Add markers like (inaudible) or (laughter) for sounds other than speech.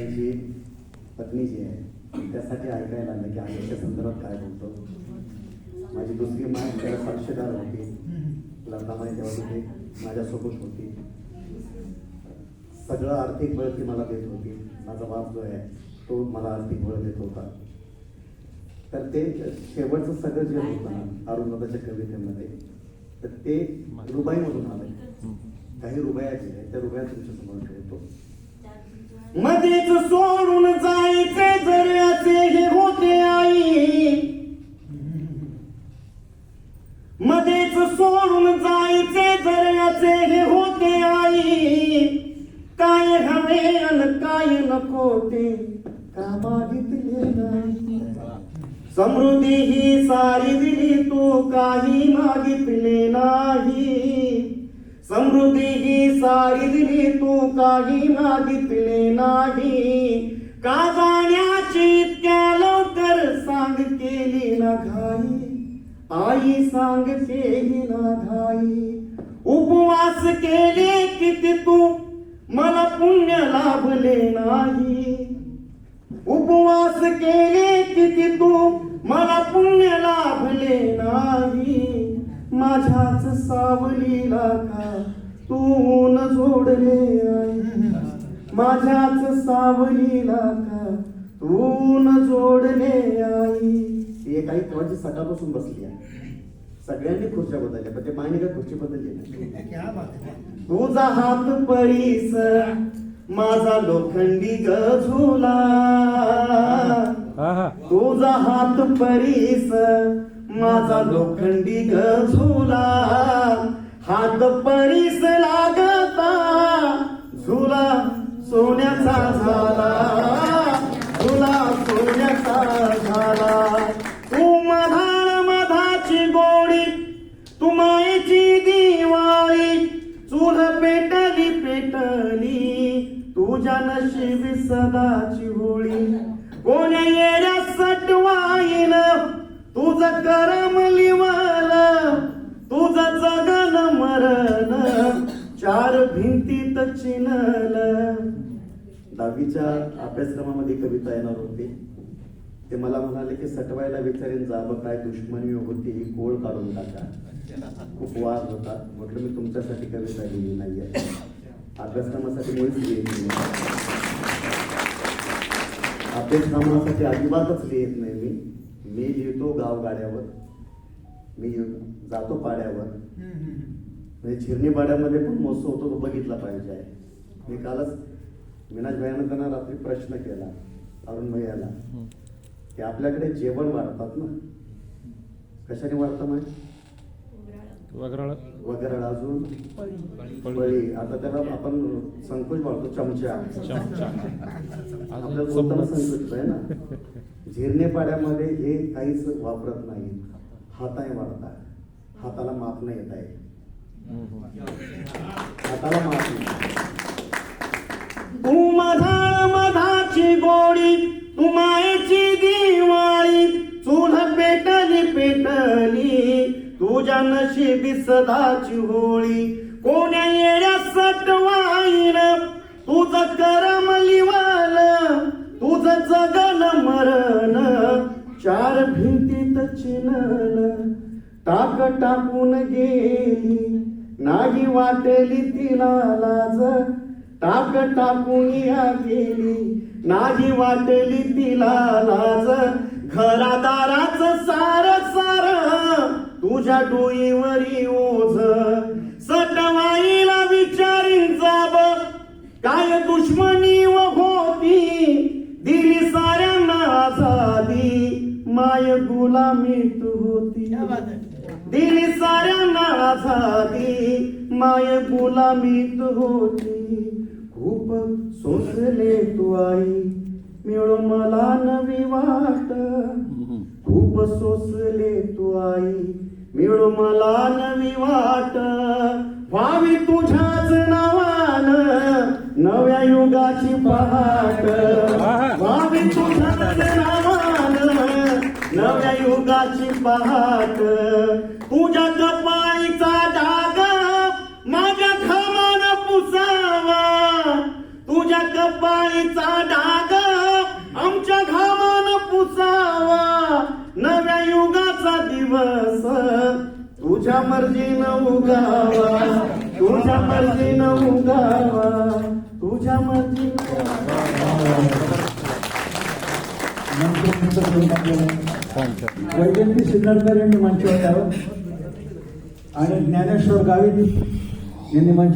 यांची पत्नी जी आहे. त्यासाठी ऐकायला आलं की आईच्या संदर्भात काय बोलतो. माझी दुसरी माय त्याला साक्षीदार होती. लग्नामध्ये तेव्हा तिथे माझ्यासोबत होती. सगळं आर्थिक बळ ती मला देत होती. माझा बाप जो आहे तो मला आर्थिक बळ देत होता. तर ते शेवटचं सगळं जे होतं ना अरुणदाच्या कवितेमध्ये तर ते रुबाईमधून आलंय. काही रुबाया जे आहेत त्या रुबाया तुमच्यासमोर ठेवतो. मध्येच सोडून जायचे जऱ्याचे हे होते आई. मध्येच सोडून जायचे जऱ्याचे हे होते आई. काय हवे अन काय नको ते का मागितले नाही? समृद्धी ही सारी दिली तू काही मागितले नाही. समृद्धी ही सारी दिली तू काही मागितले नाही. का जाण्याची इतक्या लवकर सांग केली ना घाई? आई सांग केली ना घाई? उपवास केले किती तू? मला पुण्य लाभले नाही. उपवास माझ्याच सावलीला का? तू न जोडले आई माझ्याच सावलीला का? तू न जोडले आई ती एक आई केव्हाची सकाळपासून बसली आहे. सगळ्यांनी खुर्च्या बदलल्या पण ते मायने काय खुर्ची बदलली नाही? क्या बात है तुझा हात परीस माझा लोखंडी गझुला. आहा. तुझा हात परीस माझा लोखंडी झुला हात परीस लागता. झुला सोन्याचा झाला झुला सोन्याचा झाला. तू मधाळ मधाची गोडी तू मायेची दिवाळी चूल पेटली पेटली तुझ्या नशिबी सदाची होळी. कोण्या येड्या तुझं करम लिवल तुझं जगन मरण चार भिंतीत चिनल. दहावीच्या अभ्यासक्रमामध्ये कविता येणार होती. ते मला म्हणाले की सटवायला विचारेन जावं काय दुश्मनी होती ही कोळ काढून टाका. खूप वाद होता. म्हटलं मी तुमच्यासाठी कविता लिहिली आहे अभ्यासक्रमासाठी मुळीच लिहिली नाही अभ्यासक्रमासाठी अजिबातच लिहित नाही मी. मी लिहितो गावगाड्यावर. मी जातो पाड्यावर. म्हणजे झिरणी पाड्यामध्ये पण महोत्सव होतो तो बघितला पाहिजे आहे. मी कालच मीनाज भैयानं त्यांना रात्री प्रश्न केला अरुण भैयाला. की आपल्याकडे जेवण वाढतात ना? कशाने वाढतं माहिती? वगराळ. वगैरे अजून? पळी. आता त्याला आपण संकोच वाढतो चमचा. चमचा. आपल्याला. संकोच आहे ना? (laughs) झिरणेपाड्यामध्ये हे काहीच वापरत नाही. हाताने वाढतात हाताला माप नाही येत आहे. हाताला माप नाही मधाची गोडी तुमायची दिवाळी चूल पेटली पेटली तुझ्या नशिबी सदाची होळी. कोण्या येड्या सटवाईन तुझं करमली भिंतीत टाक टाकून गेली नाही वाटली तिला लाज. टाक टाकून या गेली नाही वाटली तिला लाज. घरादाराच सार सार तुझ्या डोईवरी ओझ. आझादी माय गुलामीत होती. क्या दिली साऱ्यांना आझादी माय गुलामीत होती. खूप सोसले तू आई. मिळो मला नवी वाट. खूप सोसले तू आई. मिळो मला नवी वाट. व्हावी तुझ्याच नावान नव्या युगाची पहाट. उदासी पाहत. पूजा कपाईचा डाग माझ्या खमान पुसावा. तुझ्या कपाईचा डाग आमच्या घामान पुसावा. नव्या युगाचा दिवस तुझ्या मर्जीनं उगावा. तुझ्या मर्जीनं उगावा. तुझ्या मर्जीनं मंच करून टाकलेलं आहे. छान छान वैजंती सिद्धार्थकर यांनी मंचावर यावं आणि ज्ञानेश्वर गावित यांनी मंच